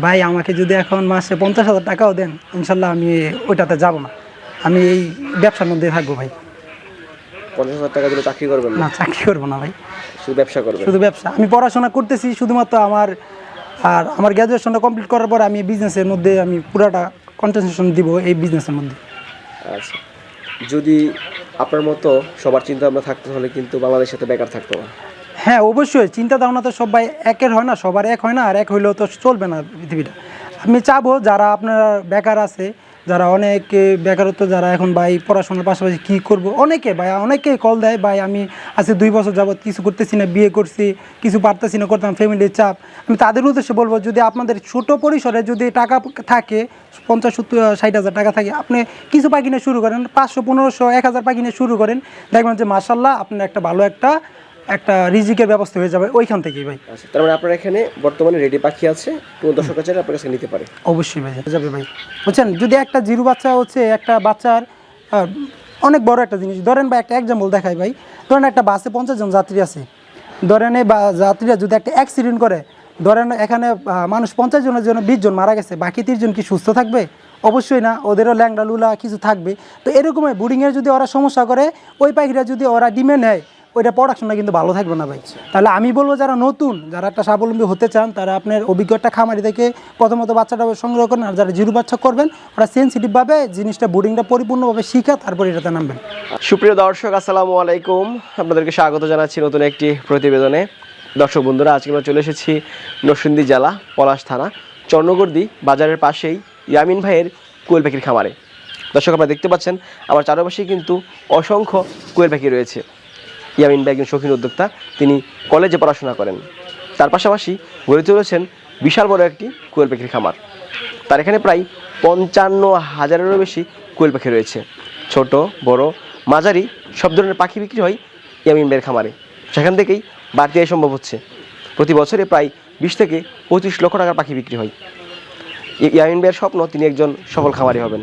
ভাই আমাকে যদি এখন মাসে পঞ্চাশ হাজার টাকাও দেন ইনশাল্লাহ আমি ওইটাতে যাব না। আমি এই ব্যবসার মধ্যে থাকব ভাই। পঞ্চাশ হাজার টাকা দিলে চাকরি করবেন না? চাকরি করব না ভাই। শুধু ব্যবসা করবেন? শুধু ব্যবসা। আমি পড়াশোনা করতেছি শুধুমাত্র আমার আর আমার গ্র্যাজুয়েশনটা কমপ্লিট করার পর আমি বিজনেসের মধ্যে আমি পুরাটা কন্টেনসেশন দিব এই বিজনেসের মধ্যে। আচ্ছা। যদি আপনার মতো সবার চিন্তা ভাবনা থাকতে হলে কিন্তু বাংলাদেশে তো বেকার থাকতো না। হ্যাঁ অবশ্যই। চিন্তা ধারণা তো সবাই একের হয় না, সবার এক হয় না, আর এক হইলেও তো চলবে না পৃথিবীটা। আমি চাবো যারা আপনারা বেকার আছে, যারা অনেকে বেকারত্ব, যারা এখন ভাই পড়াশোনার পাশাপাশি কী করব, অনেকে ভাই অনেকেই কল দেয়, ভাই আমি আজকে দুই বছর যাবত কিছু করতেছি না, বিয়ে করছি, কিছু পারতেছি না, করতাম ফ্যামিলির চাপ। আমি তাদের উদ্দেশ্যে বলব, যদি আপনাদের ছোট পরিসরে যদি টাকা থাকে, পঞ্চাশ, সত্তর, ষাট হাজার টাকা থাকে, আপনি কিছু পাখি শুরু করেন, পাঁচশো, পনেরোশো, এক হাজার পাখি শুরু করেন, দেখবেন যে মার্শাল্লাহ আপনার একটা ভালো একটা একটা রিজিকের ব্যবস্থা হয়ে যাবে ওইখান থেকেই ভাই। আচ্ছা তার মানে আপনার এখানে বর্তমানে রেডি পাখি আছে কোনো দর্শক চাইলে আপনার কাছে নিতে পারে? অবশ্যই ভাই হয়ে যাবে ভাই। বুঝছেন যদি একটা জিরো বাচ্চা হচ্ছে একটা বাচ্চার অনেক বড় একটা জিনিস ধরেন বা একটা এক্সাম্পল দেখাই ভাই ধরেন একটা বাসে পঞ্চাশ জন যাত্রী আছে। ধরেন এই বা- যাত্রীরা যদি একটা অ্যাক্সিডেন্ট করে ধরেন এখানে মানুষ পঞ্চাশ জনের জন্য বিশ জন মারা গেছে বাকি তিরিশ জন কি সুস্থ থাকবে? অবশ্যই না ওদেরও ল্যাংড়া লুলা কিছু থাকবে। তো এরকমই বোর্ডিংয়ের যদি ওরা সমস্যা করে ওই পাখিরা যদি ওরা ডিমে নেয় ওইটা প্রোডাকশনটা কিন্তু ভালো থাকবে না ভাই। তাহলে আমি বলব যারা নতুন, যারা একটা স্বাবলম্বী হতে চান, তারা আপনার অভিজ্ঞতা খামারি থেকে প্রথমত বাচ্চাটা সংগ্রহ করেন, আর যারা জিরো বাচ্চা করবেন, ওরা সেন্সিটিভভাবে জিনিসটা বোর্ডিংটা পরিপূর্ণভাবে শিখা, তারপর এটাতে নামবেন। সুপ্রিয় দর্শক, আসসালামু আলাইকুম। আপনাদেরকে স্বাগত জানাচ্ছি নতুন একটি প্রতিবেদনে। দর্শক বন্ধুরা, আজকে আমরা চলে এসেছি নরসিংদী জেলা, পলাশ থানা, চর্ণগর্দি বাজারের পাশেই ইয়ামিন ভাইয়ের কোয়েল পাখির খামারে। দর্শক, আপনারা দেখতে পাচ্ছেন, আমার চারপাশেই কিন্তু অসংখ্য কোয়েল পাখি রয়েছে। ইয়ামিন ভাই একজন শৌখিন উদ্যোক্তা, তিনি কলেজে পড়াশোনা করেন। তার পাশাপাশি গড়ে তুলেছেন বিশাল বড় একটি কোয়েল পাখির খামার। তার এখানে প্রায় পঞ্চান্ন হাজারেরও বেশি কোয়েল পাখি রয়েছে। ছোট, বড়, মাঝারি, সব ধরনের পাখি বিক্রি হয় ইয়ামিন ভাইয়ের খামারে। সেখান থেকেই বাড়তি আয় সম্ভব হচ্ছে। প্রতি বছরে প্রায় বিশ থেকে পঁচিশ লক্ষ টাকার পাখি বিক্রি হয়। ইয়ামিন ভাইয়ের স্বপ্ন তিনি একজন সফল খামারি হবেন।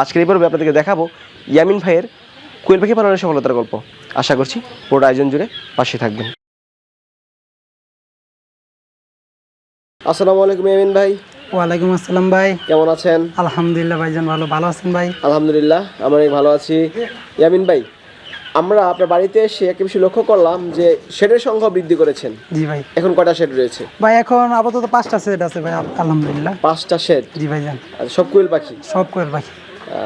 আজকের এই পর্বে আপনাদেরকে দেখাবো ইয়ামিন ভাইয়ের কোয়েল পাখি পালনের সফলতার গল্প। আশা করছি পুরো আয়োজন জুড়ে পাশে থাকবেন। আসসালামু আলাইকুম ইয়ামিন ভাই। ওয়ালাইকুম আসসালাম ভাই। কেমন আছেন? আলহামদুলিল্লাহ ভাইজান ভালো। ভালো আছেন ভাই? আলহামদুলিল্লাহ আমি অনেক ভালো আছি। ইয়ামিন ভাই আমরা আপনার বাড়িতে এসে একটা বিষয় লক্ষ্য করলাম যে শেডের সংখ্যা বৃদ্ধি করেছেন। জি ভাই। এখন কয়টা শেড রয়েছে? ভাই এখন আপাতত পাঁচটা শেড আছে ভাই আলহামদুলিল্লাহ। পাঁচটা শেড? জি ভাইজান। আচ্ছা সব কোয়েল পাখি? সব কোয়েল পাখি।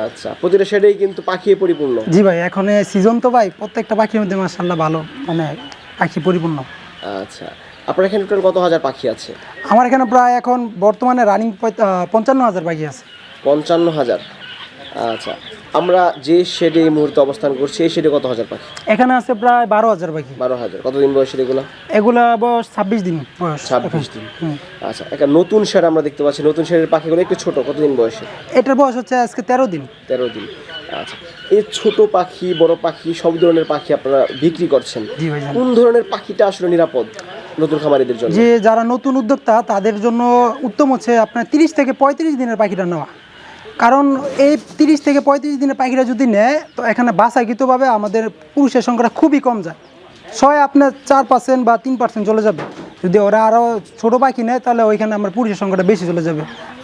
আচ্ছা প্রতিটা শেডেই কিন্তু পাখি পরিপূর্ণ। জি ভাই এখন সিজন তো ভাই প্রত্যেকটা পাখির মধ্যে মাসাল্লাহ ভালো মানে পাখি পরিপূর্ণ। আচ্ছা আপনার এখানে টোটাল কত হাজার পাখি আছে? আমার এখানে প্রায় এখন বর্তমানে রানিং পঞ্চান্ন হাজার পাখি আছে। পঞ্চান্ন হাজার। আচ্ছা আমরা যে শেডে এই মুহূর্তে অবস্থান করছি এই শেডে কত হাজার পাখি? এখানে আছে প্রায় বারো হাজার পাখি। বারো হাজার। কতদিন বয়সের এগুলো? এগুলা বয়স ছাব্বিশ দিন বয়স ছাব্বিশ দিন। আচ্ছা একটা নতুন শেড আমরা দেখতে পাচ্ছি। নতুন শেডের পাখিগুলো একটু ছোট কতদিন বয়সে এটার বয়স হচ্ছে আজকে তেরো দিন। তেরো দিন। আচ্ছা এই ছোট পাখি বড় পাখি সব ধরনের পাখি আপনারা বিক্রি করছেন। কোন ধরনের পাখিটা আসলে নিরাপদ নতুন খামারিদের জন্য? যে যারা নতুন উদ্যোক্তা তাদের জন্য উত্তম হচ্ছে আপনার তিরিশ থেকে পঁয়ত্রিশ দিনের পাখিটা নেওয়া। কারণ এই তিরিশ থেকে পঁয়ত্রিশ দিনের পাখিরা যদি নেয় তো এখানে বাসাকৃতভাবে আমাদের পুরুষের সংখ্যাটা খুবই কম যায়। ছয় আপনার চার পার্সেন্ট বা তিন পার্সেন্ট চলে যাবে। যদি ওরা আরও ছোটো পাখি নেয় তাহলে ওইখানে আমার পুরুষের সংখ্যাটা বেশি চলে যাবে।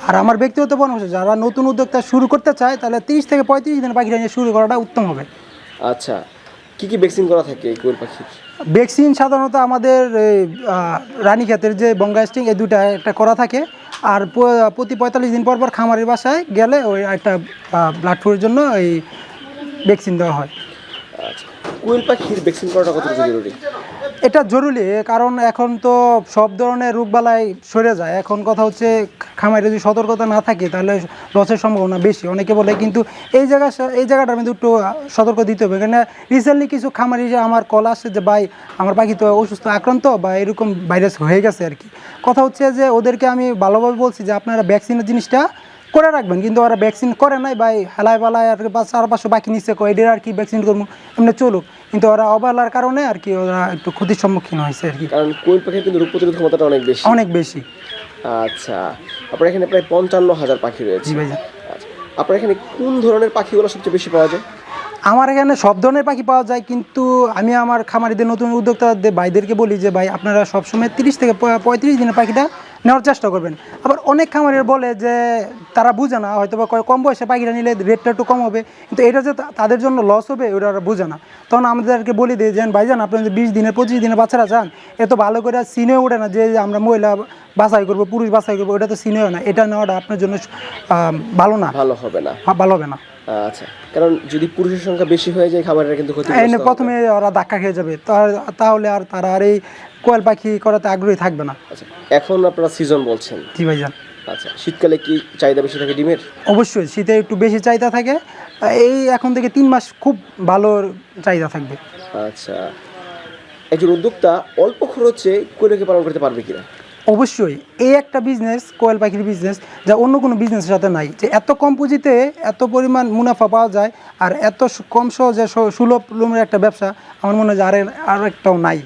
আর আমার ব্যক্তিগত পরামর্শ যারা নতুন উদ্যোক্তা শুরু করতে চায় তাহলে তিরিশ থেকে পঁয়ত্রিশ দিনের পাখিরা নিয়ে শুরু করাটা উত্তম হবে। আচ্ছা কি কি ভ্যাকসিন করা থাকে এই কোয়েল পাখির? ভ্যাকসিন সাধারণত আমাদের এই, আহ, রানীক্ষেতের যে বঙ্গাস্টিং এই দুইটা একটা করা থাকে। আর প্রতি পঁয়তাল্লিশ দিন পর পর খামারের বাসায় গেলে ওই একটা ব্লাড ফ্লুর জন্য ওই ভ্যাকসিন দেওয়া হয়। আচ্ছা। কোয়েল পাখির ভ্যাকসিন করাটা কতটা জরুরি? এটা জরুরি কারণ এখন তো সব ধরনের রোগবালাই সরে যায়। এখন কথা হচ্ছে, খামারে যদি সতর্কতা না থাকে, তাহলে লসের সম্ভাবনা বেশি। অনেকে বলে কিন্তু এই জায়গা এই জায়গাটা মধ্যে একটু সতর্ক দিতে হবে। কেন রিসেন্টলি কিছু খামারি যে আমার কল আসছে যে, ভাই, আমার পাখি তো অসুস্থ, আক্রান্ত বা এরকম ভাইরাস হয়ে গেছে আর কি। কথা হচ্ছে যে, ওদেরকে আমি ভালোভাবে বলছি যে, আপনারা ভ্যাকসিনের জিনিসটা করে রাখবেন কিন্তু ওরা ভ্যাকসিন করে নাই ভাই হেলায় বেলায় আর বা চার পাঁচশো বাকি কয় এদের আর কি ভ্যাকসিন করব এমনি চলুক। কিন্তু ওরা অবহেলার কারণে আর কি ওরা একটু ক্ষতির সম্মুখীন হয়েছে আর কি। কারণ কোয়েল পাখির কিন্তু রোগ প্রতিরোধ ক্ষমতাটা অনেক বেশি। অনেক বেশি। আচ্ছা আপনার এখানে প্রায় পঞ্চান্ন হাজার পাখি রয়েছে। জি ভাইজান। আচ্ছা আপনার এখানে কোন ধরনের পাখিগুলো সবচেয়ে বেশি পাওয়া যায়? আমার এখানে সব ধরনের পাখি পাওয়া যায় কিন্তু আমি আমার খামারিদের নতুন উদ্যোক্তাদের ভাইদেরকে বলি যে ভাই আপনারা সবসময় তিরিশ থেকে পঁয়ত্রিশ দিনের পাখিটা নেওয়ার চেষ্টা করবেন। আবার অনেক খামারের বলে যে, তারা বুঝে না হয়তো বা কম বয়সে পাখিটা নিলে রেটটা একটু কম হবে, কিন্তু এটা যে তাদের জন্য লস হবে ওটা ওরা বুঝে না। তখন আমাদেরকে বলি দিয়ে যে, ভাইজান, আপনি যে বিশ দিনে পঁচিশ দিনের বাচ্চারা চান, এত ভালো করে সিনে ওঠে না যে আমরা মহিলা বাছাই করব পুরুষ বাছাই করব ওটা তো সিনেও না। এটা নেওয়াটা আপনার জন্য ভালো না। ভালো হবে না। হা- ভালো হবে না। আচ্ছা কারণ যদি পুরুষের সংখ্যা বেশি হয়ে যায় খাবারের কিন্তু ক্ষতি এনে প্রথমে ওরা ধাক্কা খেয়ে যাবে। তাহলে আর তারা আর এই কোয়েল পাখি করাতে আগ্রহী থাকবে না। আচ্ছা এখন আপনারা সিজন বলছেন। জি ভাইজান। আচ্ছা শীতকালে কি চাহিদা বেশি থাকে ডিমের? অবশ্যই শীতে একটু বেশি চাহিদা থাকে। এই এখন থেকে তিন মাস খুব ভালো চাহিদা থাকবে। আচ্ছা একজন উদ্যোক্তা অল্প খরচে কোয়েলকে পালন করতে পারবে কিনা? অবশ্যই এই একটা বিজনেস কোয়েল পাখির বিজনেস যা অন্য কোনো বিজনেসের সাথে নাই। যে এত কম পুঁজিতে এত পরিমাণ মুনাফা পাওয়া যায় আর এত কম সহজে সুলভ লুমের একটা ব্যবসা আমার মনে হয় যে আর আর একটাও নাই।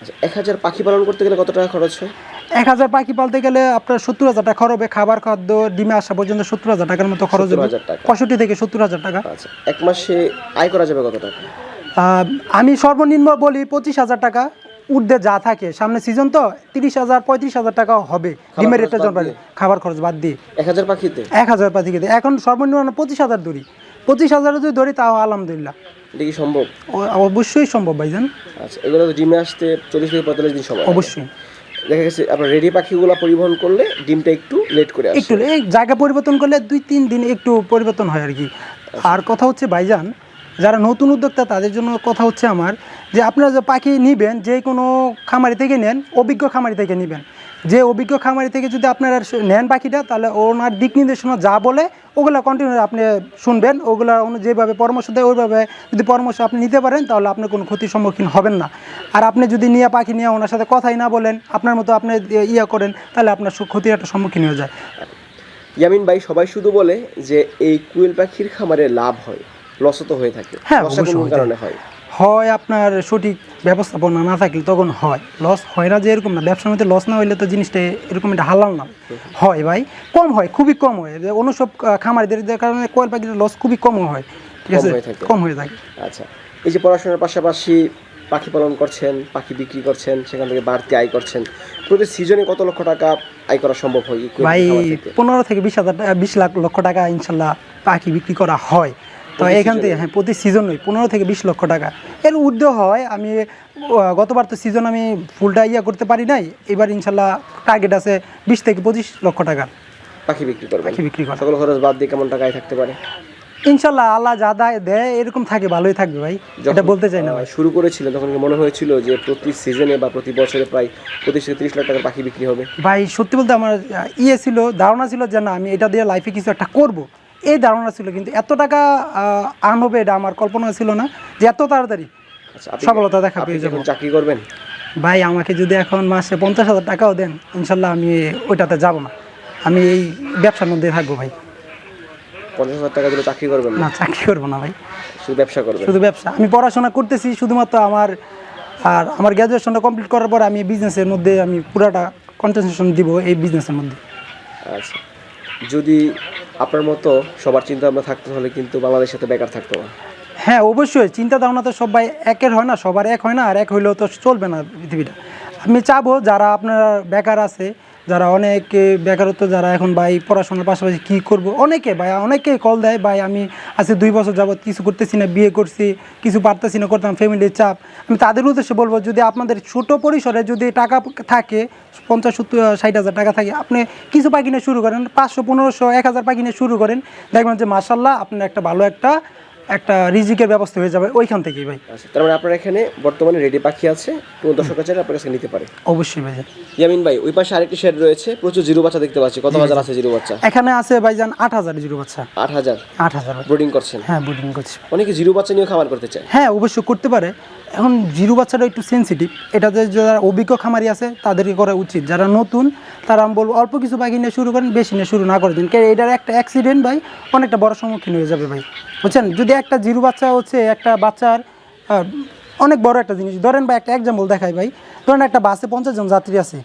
আচ্ছা এক হাজার পাখি পালন করতে গেলে কত টাকা খরচ হয়? এক হাজার পাখি পালতে গেলে আপনার সত্তর হাজার টাকা খরচ হবে খাবার খাদ্য ডিমে আসা পর্যন্ত সত্তর হাজার টাকার মতো খরচ হবে। 70,000 পঁয়ষট্টি থেকে সত্তর হাজার টাকা। আচ্ছা এক মাসে আয় করা যাবে কত টাকা? আমি সর্বনিম্ন বলি পঁচিশ হাজার টাকা। ঊর্ধ্বে যা থাকে সামনে সিজন তো তিরিশ হাজার পঁয়ত্রিশ হাজার টাকা হবে। ডিমের রেটটা জন্য খাবার খরচ বাদ দিয়ে। এক হাজার পাখিতে? এক হাজার পাখি খেতে এখন সর্বনিম্ন পঁচিশ হাজার ধরি। পঁচিশ হাজার যদি ধরি তাও আলহামদুলিল্লাহ। এটা কি সম্ভব? অবশ্যই সম্ভব ভাইজান। আচ্ছা এগুলো তো ডিমে আসতে চল্লিশ থেকে পঁয়তাল্লিশ দিন সময় অবশ্যই। দেখা গেছে আপনার রেডি পাখিগুলো পরিবহন করলে ডিমটা একটু লেট করে আসে। একটু এই জায়গা পরিবর্তন করলে দুই তিন দিন একটু পরিবর্তন হয় আর কি। আর কথা হচ্ছে ভাইজান যারা নতুন উদ্যোক্তা তাদের জন্য কথা হচ্ছে আমার যে আপনারা যে পাখি নিবেন যে কোনো খামারি থেকে নেন অভিজ্ঞ খামারি থেকে নেবেন। যে অভিজ্ঞ খামারি থেকে যদি আপনারা নেন পাখিটা তাহলে ওনার দিক নির্দেশনা যা বলে ওগুলো কন্টিনিউ আপনি শুনবেন। ওগুলো উনি যেভাবে পরামর্শ দেয় ওইভাবে যদি পরামর্শ আপনি নিতে পারেন তাহলে আপনি কোনো ক্ষতির সম্মুখীন হবেন না। আর আপনি যদি নিয়ে পাখি নিয়ে ওনার সাথে কথাই না বলেন আপনার মতো আপনি ইয়া করেন তাহলে আপনার ক্ষতির একটা সম্মুখীন হয়ে যায়। ইয়ামিন ভাই সবাই শুধু বলে যে এই কুয়েল পাখির খামারে লাভ হয় লসও তো হয়ে থাকে। হ্যাঁ, কারণে হয়? হয় আপনার সঠিক ব্যবস্থাপনা না থাকলে তখন হয়। লস হয় না যে এরকম না। ব্যবসার মধ্যে লস না হইলে তো জিনিসটা এরকম একটা হালাল না। হয় ভাই। কম হয় খুবই কম হয়। যে অন্য সব খামারিদের কারণে কোয়েল পাখির লস খুবই কম হয়। ঠিক আছে? কম হয়ে থাকে। আচ্ছা। এই যে পড়াশোনার পাশাপাশি পাখি পালন করছেন পাখি বিক্রি করছেন সেখান থেকে বাড়তি আয় করছেন। প্রতি সিজনে কত লক্ষ টাকা আয় করা সম্ভব হয়? ভাই পনেরো থেকে বিশ হাজার টাকা বিশ লাখ লক্ষ টাকা ইনশাল্লাহ পাখি বিক্রি করা হয়। তো এখান থেকে হ্যাঁ প্রতি সিজনই পনেরো থেকে বিশ লক্ষ টাকা। এর ঊর্ধ্ব হয় আমি গতবার তো সিজন আমি ফুলটা ইয়া করতে পারি নাই এবার ইনশাল্লাহ টার্গেট আছে বিশ থেকে পঁচিশ লক্ষ টাকা। পাখি বিক্রি করবেন? পাখি বিক্রি করা সকল খরচ বাদ দিয়ে কেমন টাকায় থাকতে পারে? ইনশাল্লাহ আল্লাহ যা দেয় দেয় এরকম থাকে ভালোই থাকবে ভাই। এটা বলতে চাই না ভাই। শুরু করেছিলেন তখন মনে হয়েছিল যে প্রতি সিজনে বা প্রতি বছরে প্রায় পঁচিশ থেকে তিরিশ লাখ টাকার পাখি বিক্রি হবে? ভাই সত্যি বলতে আমার ইয়ে ছিল ধারণা ছিল যে না আমি এটা দিয়ে লাইফে কিছু একটা করব। এই ধারণা ছিল কিন্তু এত টাকা আর্ন হবে এটা আমার কল্পনা ছিল না যে এত তাড়াতাড়ি আচ্ছা সফলতা দেখা পেয়ে যাব। চাকরি করবেন? ভাই আমাকে যদি এখন মাসে পঞ্চাশ হাজার টাকাও দেন ইনশাল্লাহ আমি ওইটাতে যাব না। আমি এই ব্যবসার মধ্যে থাকব ভাই। পঞ্চাশ হাজার টাকা দিলে চাকরি করবেন না? না চাকরি করব না ভাই। শুধু ব্যবসা করবেন? শুধু ব্যবসা। আমি পড়াশোনা করতেছি শুধুমাত্র আমার আর আমার গ্র্যাজুয়েশনটা কমপ্লিট করার পর আমি বিজনেসের মধ্যে আমি পুরাটা কন্সেন্ট্রেশন দিব এই বিজনেসের মধ্যে। আচ্ছা। যদি আপনার মতো সবার চিন্তা ভাবনা থাকতে হলে কিন্তু বাংলাদেশ সাথে বেকার থাকতো না হ্যাঁ অবশ্যই। চিন্তা ধারণা তো সবাই একের হয় না, সবার এক হয় না, আর এক হইলেও তো চলবে না পৃথিবীটা। আমি চাবো যারা আপনারা বেকার আছে যারা অনেকে বেকারত্ব, যারা এখন ভাই পড়াশোনার পাশাপাশি কী করব? অনেকে ভাই, অনেকে কল দেয়, ভাই, আমি আজকে দুই বছর যাবত কিছু করতেছি না, বিয়ে করছি, কিছু পারতেছি না, করতাম ফ্যামিলির চাপ। আমি তাদের উদ্দেশ্যে বলব, যদি আপনাদের ছোট পরিসরে যদি টাকা থাকে, পঞ্চাশ, সত্তর, ষাট হাজার টাকা থাকে, আপনি কিছু পাখি শুরু করেন, পাঁচশো, পনেরোশো, এক হাজার পাখি শুরু করেন, দেখবেন যে মাসাল্লাহ আপনার একটা ভালো একটা একটা রিজিকের ব্যবস্থা হয়ে যাবে ওইখান থেকেই ভাই। আচ্ছা তার মানে আপনার এখানে বর্তমানে রেডি পাখি আছে কোনো দর্শক আছে আপনার কাছে নিতে পারে? অবশ্যই ভাই ইয়ামিন ভাই ওই পাশে আরেকটি শেড রয়েছে প্রচুর জিরো বাচ্চা দেখতে পাচ্ছি। কত হাজার আছে জিরো বাচ্চা? এখানে আছে ভাইজান আট হাজার জিরো বাচ্চা। আট হাজার? আট হাজার। ব্রিডিং করছেন? হ্যাঁ বুডিং করছি। অনেকে জিরো বাচ্চা নিয়ে খাবার করতে চায়। হ্যাঁ অবশ্যই করতে পারে। এখন জিরো বাচ্চাটা একটু সেন্সিটিভ এটাতে যারা অভিজ্ঞ খামারি আছে, তাদেরকে করা উচিত। যারা নতুন, তারা আমি বলব অল্প কিছু পাখি নিয়ে শুরু করেন, বেশি নিয়ে শুরু না করে দিন। কারণ এটার একটা অ্যাক্সিডেন্ট ভাই, অনেকটা বড় সম্মুখীন হয়ে যাবে ভাই। বুঝছেন? যদি একটা জিরো বাচ্চা হচ্ছে, একটা বাচ্চার অনেক বড় একটা জিনিস। ধরেন বা একটা এক্সাম্পল দেখাই ভাই। ধরেন একটা বাসে পঞ্চাশ জন যাত্রী আছে।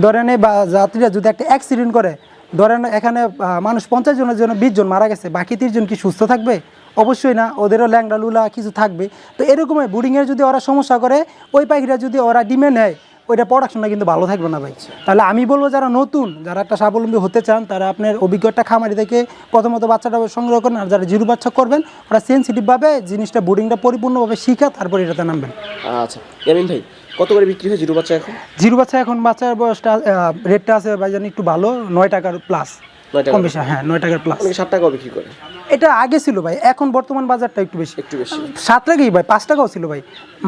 ধরেন এই বা- যাত্রীরা যদি একটা অ্যাক্সিডেন্ট করে, ধরেন এখানে মানুষ পঞ্চাশ জনের জন্য বিশ জন মারা গেছে, বাকি তিরিশ জন কি সুস্থ থাকবে? অবশ্যই না ওদেরও ল্যাংড়া লুলা কিছু থাকবে। তো এরকমই বুডিংয়ের যদি ওরা সমস্যা করে ওই পাখিরা যদি ওরা ডিমে নেয় ওইটা প্রোডাকশনটা কিন্তু ভালো থাকবে না ভাই। তাহলে আমি বলব যারা নতুন যারা একটা স্বাবলম্বী হতে চান তারা আপনার অভিজ্ঞতা খামারি থেকে প্রথমত বাচ্চাটা সংগ্রহ করেন আর যারা জিরো বাচ্চা করবেন ওরা সেন্সিটিভভাবে জিনিসটা বোর্ডিংটা পরিপূর্ণভাবে শিখা তারপর এটাতে নামবেন। আচ্ছা ভাই কত করে বিক্রি হয় জিরো বাচ্চা এখন? জিরো বাচ্চা এখন বাচ্চার বয়সটা রেটটা আছে ভাইজান একটু ভালো নয় টাকার প্লাস কম বেশি হ্যাঁ নয় টাকার প্লাস ষাট টাকাও বিক্রি করে। এটা আগে ছিল ভাই এখন বর্তমান বাজারটা একটু বেশি। একটু বেশি। সাত টাকাই ভাই পাঁচ টাকাও ছিল ভাই।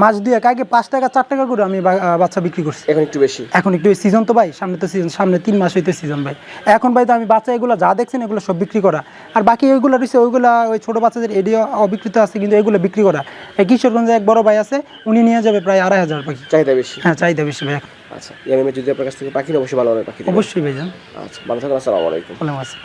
মাস দুই এক আগে পাঁচ টাকা চার টাকা করে আমি বাচ্চা বিক্রি করছি। এখন একটু বেশি। এখন একটু সিজন তো ভাই সামনে তো সিজন সামনে তিন মাস হইতে সিজন ভাই। এখন ভাই তো আমি বাচ্চা এগুলো যা দেখছেন এগুলো সব বিক্রি করা। আর বাকি ওইগুলো রয়েছে ওইগুলো ওই ছোটো বাচ্চাদের এডিও অবিকৃত আছে কিন্তু এগুলো বিক্রি করা। কিশোরগঞ্জে এক বড় ভাই আছে উনি নিয়ে যাবে প্রায় আড়াই হাজার পাখি। চাহিদা বেশি। হ্যাঁ চাহিদা বেশি ভাই এখন। আচ্ছা এমএমএ যদি আপনার কাছ থেকে পাখি অবশ্যই ভালো হবে পাখি অবশ্যই ভাই আচ্ছা ভালো থাকুন আসসালামু আলাইকুম। ওয়ালাইকুম আছে